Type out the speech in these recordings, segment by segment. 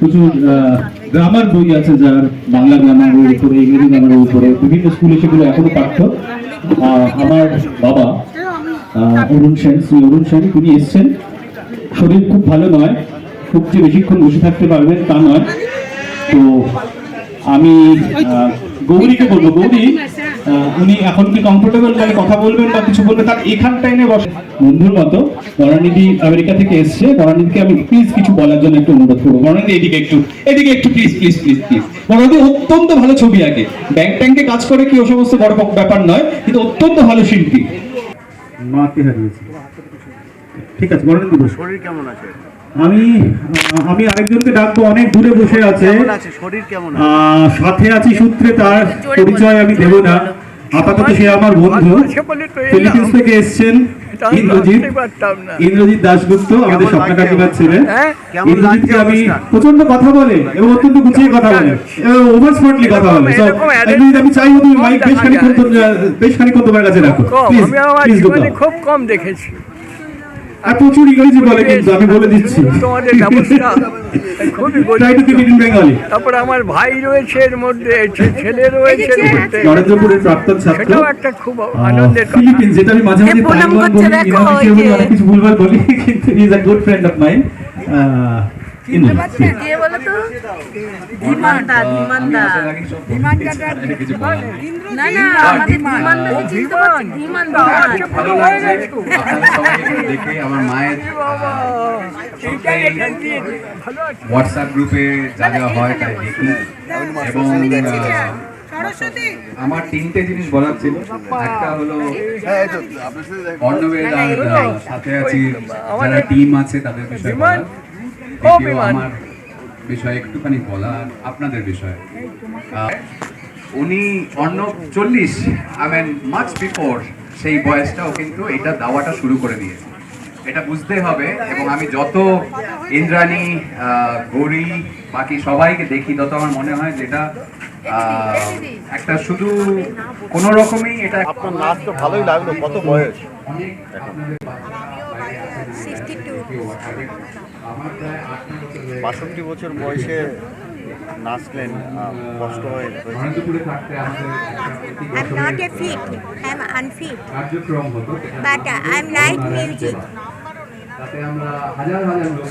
প্রচুর গ্রামার বই আছে যার বাংলা গ্রামারের উপরে ইংরেজি গ্রামারের উপরে বিভিন্ন স্কুলে সেগুলো এখনও পাঠ্য। আমার বাবা অরুণ সেন শ্রী অরুণ সেন তিনি এসছেন। শরীর খুব ভালো নয় খুব যে বেশিক্ষণ বসে থাকতে পারবেন তা নয়। তো আমি গৌরীকে বলব গৌরী উনি এখন কি কমফোর্টেবল মানে কথা বলবেন বা কিছু বলবেন? তার এখানটা এনে বসে বন্ধুর মতো বরানিধি আমেরিকা থেকে এসছে। বরানিধিকে আমি প্লিজ কিছু বলার জন্য একটু অনুরোধ করব। বরানিধি এদিকে একটু এদিকে একটু প্লিজ প্লিজ প্লিজ প্লিজ বরানিধি অত্যন্ত ভালো ছবি আঁকে। ব্যাংক ট্যাঙ্কে কাজ করে কি ও সমস্ত বড় ব্যাপার নয় কিন্তু অত্যন্ত ভালো শিল্পী। মাকে হারিয়েছি ঠিক আছে বরানিধি শরীর কেমন আছে? আমি আমি আরেকজনকে ডাকবো অনেক দূরে বসে আছে। শরীর কেমন আহ, সাথে আছি সূত্রে তার পরিচয় আমি দেব না। আপাতত সে আমার বন্ধু। ফিলিপিন্স থেকে এসছেন ইন্দ্রজিৎ। ইন্দ্রজিৎ দাশগুপ্ত আমাদের স্বপ্ন কাকিমার ছেলে। ইন্দ্রজিৎকে আমি প্রচণ্ড কথা বলে এবং অত্যন্ত গুছিয়ে কথা বলে। এবং ওভার স্মার্টলি কথা বলে। ইন্দ্রজিৎ আমি চাই তুমি মাইক বেশ খানিক খানিক্ষণ বেশ খানিক্ষণ তোমার কাছে রাখো। কম প্লিজ প্লিজ খুব কম দেখেছি। আর প্রচুর ইংরেজি বলে কিন্তু আমি বলে দিচ্ছি। তোমাদের ব্যবস্থা। খুবই বেঙ্গলি। তারপরে আমার ভাই রয়েছে এর মধ্যে ছেলে রয়েছে নরেন্দ্রপুরের প্রাক্তন ছাত্র। সেটাও একটা খুব আনন্দের ফিলিপিন যেটা আমি মাঝে মাঝে করছে কিছু ভুলভাল বলি কিন্তু is a good friend of mine দেখে আমার মায়ের হোয়াটসঅ্যাপ গ্রুপে যা যা হয় তাই দেখি এবং আহ, আমার তিনটে জিনিস বলার ছিল। একটা হলো হ্যাঁ অর্ণবের আর সাথে আছি যারা টিম আছে তাদের বিষয়ে দ্বিতীয় আমার বিষয়ে একটুখানি বলা আপনাদের বিষয়ে। উনি অর্ণব চল্লিশ আই মিন মাচ বিফোর সেই বয়সটাও কিন্তু এটা দাওয়াটা শুরু করে দিয়েছে। এটা বুঝতে হবে এবং আমি যত ইন্দ্রাণী আহ, গৌরী বাকি সবাইকে দেখি তত আমার মনে হয় যেটা আহ, একটা শুধু কোনো রকমই এটা আপনার নাচ তো ভালোই লাগল কত বয়স? বাষট্টি বছর বয়সে নাচলেন কষ্ট হয়ে I'm not a fit. I'm unfit. But I'm like music.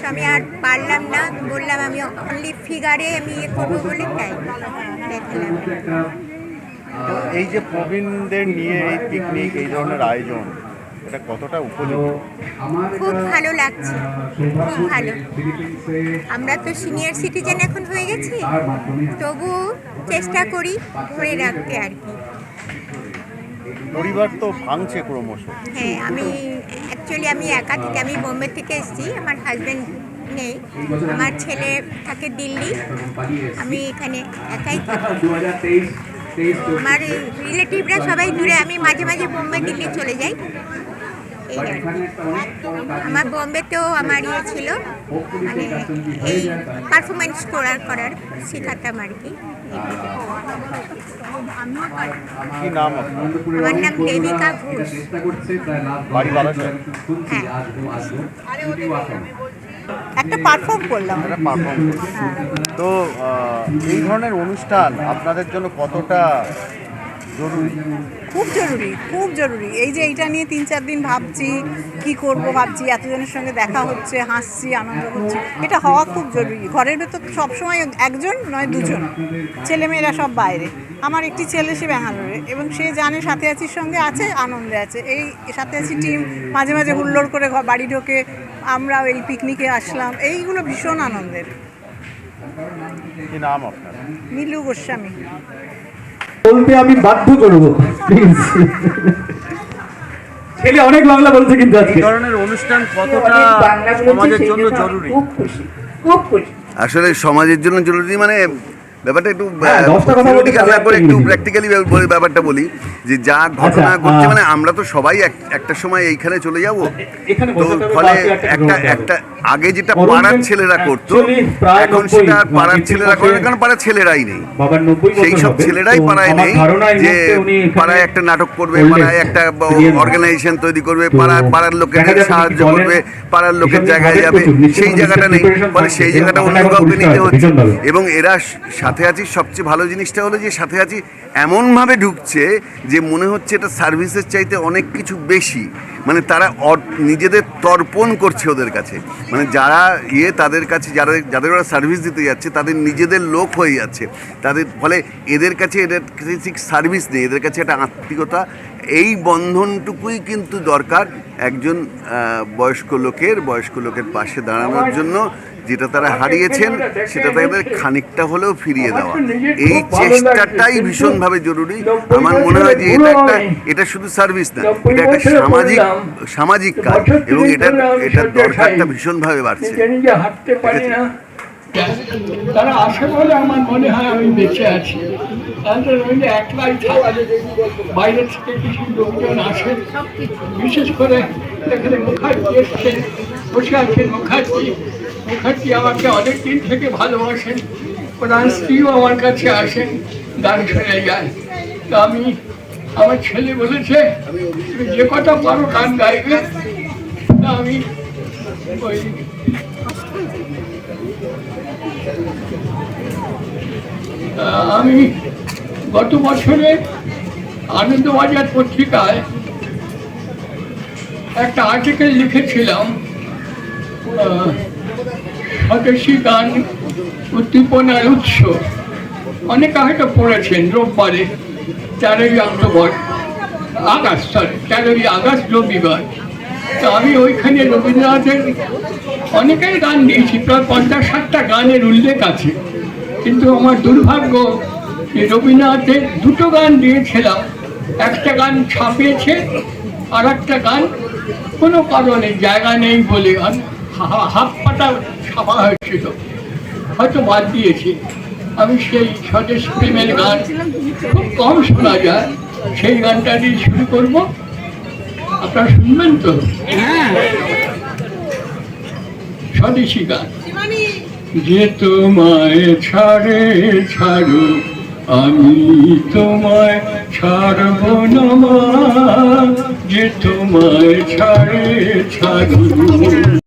আমি আর পারলাম না বললাম আমি অনলি ফিগারে আমি ইয়ে করব বলে তাই এই যে প্রবীণদের নিয়ে এই পিকনিক এই ধরনের আয়োজন এটা কতটা উপযোগী? আমার খুব ভালো লাগছে খুব ভালো। আমরা তো সিনিয়র সিটিজেন এখন হয়ে গেছি তবু চেষ্টা করি ধরে রাখতে আর কি। পরিবার তো ভাঙছে ক্রমশ। হ্যাঁ আমি অ্যাকচুয়ালি আমি একা থেকে আমি বোম্বে থেকে এসেছি আমার হাজব্যান্ড নেই আমার ছেলে থাকে দিল্লি আমি এখানে একাই থাকি। আমার রিলেটিভরা সবাই দূরে আমি মাঝে মাঝে বোম্বে দিল্লি চলে যাই। আমার বোম্বেতেও আমার ইয়ে ছিল মানে এই পারফরমেন্স করার করার শেখাতাম আর কি। আমার নাম দেবিকা ঘোষ। হ্যাঁ। একটা পারফর্ম করলাম। একটা পারফর্ম তো এই ধরনের অনুষ্ঠান আপনাদের জন্য কতটা জরুরি। খুব জরুরি খুব জরুরি। এই যে এইটা নিয়ে তিন চার দিন ভাবছি কি করব ভাবছি এতজনের সঙ্গে দেখা হচ্ছে হাসছি আনন্দ করছি এটা হওয়া খুব জরুরি। ঘরের ভেতর সবসময় একজন নয় দুজন। ছেলেমেয়েরা সব বাইরে। আমার একটি ছেলে সে ব্যাঙ্গালোরে এবং সে জানে সাথে আছির সঙ্গে আছে আনন্দে আছে। এই সাথে আছি টিম মাঝে মাঝে হুল্লোড় করে বাড়ি ঢোকে আমরাও এই পিকনিকে আসলাম। এইগুলো ভীষণ আনন্দের। কি নাম আপনার? নীলু গোস্বামী। বলতে আমি বাধ্য করব। প্লিজ ছেলে অনেক বাংলা বলছে কিন্তু এই আজকে ধরনের অনুষ্ঠান কতটা সমাজের জন্য জরুরি? খুব খুশি খুব খুশি। আসলে সমাজের জন্য জরুরি মানে ব্যাপারটা একটু হ্যাঁ, না করে একটা। প্র্যাকটিক্যালি ব্যাপারটা বলি যে যা ঘটনা আচ্ছা, ঘটছে মানে আমরা তো সবাই একটা সময় এইখানে চলে যাব। এখানে তো ফলে একটা। একটা আগে যেটা পাড়ার ছেলেরা করতো এখন সেটা পাড়ার ছেলেরা করে কারণ পাড়ার ছেলেরাই নেই। সেই সব ছেলেরাই পাড়ায় নেই যে পাড়ায় একটা নাটক করবে পাড়ায় একটা অর্গানাইজেশন তৈরি করবে পাড়ার পাড়ার দেখা লোকেদের সাহায্য করবে পাড়ার লোকের জায়গায় যাবে। সেই জায়গাটা নেই ফলে সেই জায়গাটা অন্য কাউকে নিতে হচ্ছে। এবং এরা সাথে আছি সবচেয়ে ভালো জিনিসটা হলো যে সাথে আছি এমনভাবে ঢুকছে যে মনে হচ্ছে এটা সার্ভিসের চাইতে অনেক কিছু বেশি। মানে তারা নিজেদের তর্পণ করছে ওদের কাছে। মানে যারা ইয়ে তাদের কাছে, যারা, যাদের ওরা সার্ভিস দিতে যাচ্ছে, তাদের নিজেদের লোক হয়ে যাচ্ছে। তাদের, ফলে এদের কাছে এদের কাছে ঠিক সার্ভিস নেই, এদের কাছে একটা আত্মীয়তা এই বন্ধনটুকুই কিন্তু দরকার। একজন বয়স্ক লোকের বয়স্ক লোকের পাশে দাঁড়ানোর জন্য যেটা তারা হারিয়েছেন সেটা তাদের খানিকটা হলেও ফিরিয়ে দেওয়া। এই চেষ্টাটাই ভীষণভাবে জরুরি। আমার মনে হয় যে এটা একটা এটা শুধু সার্ভিস না এটা একটা সামাজিক সামাজিক কাজ। এবং এটার এটার দরকারটা ভীষণভাবে বাড়ছে। ঠিক না। তারা আসে বলে আমার মনে হয় আমি বেঁচে আছি। তাদের ওই যে একলাই থাকা বাইরে থেকে কিছু লোকজন আসেন বিশেষ করে এখানে মুখার্জি এসছেন, বসে আছেন মুখার্জি। মুখার্জি আমাকে অনেক দিন থেকে ভালোবাসেন, ওনার স্ত্রীও আমার কাছে আসেন গান শুনে যায়। তো আমি, আমার ছেলে বলেছে, তুমি যে কথা পারো গান গাইবে। তা আমি ওই আমি গত বছরে আনন্দবাজার পত্রিকায় একটা আর্টিকেল লিখেছিলাম স্বদেশী গান উদ্দীপনার উৎস। অনেকে হয়তো পড়েছেন রোববারে, তেরোই অক্টোবর, আগস্ট সরি তেরোই আগস্ট রবিবার। তো আমি ওইখানে রবীন্দ্রনাথের অনেকের গান দিয়েছি, প্রায় পঞ্চাশ ষাটটা গানের উল্লেখ আছে। কিন্তু আমার দুর্ভাগ্য যে রবীন্দ্রনাথের দুটো গান দিয়েছিলাম। একটা গান ছাপিয়েছে আর একটা গান কোনো কারণে জায়গা নেই বলে হা- হাফ পাতা ছাপা হয়েছিল। হয়তো বাদ দিয়েছি। আমি সেই স্বদেশ প্রেমের গান খুব কম শোনা যায়। সেই গানটা দিয়ে শুরু করব। আপনারা শুনবেন তো? স্বদেশী গান। যে তোমায় ছাড়ে ছাড়ো আমি তোমায় ছাড়ব না। যে তোমায় ছাড়ে ছাড়ো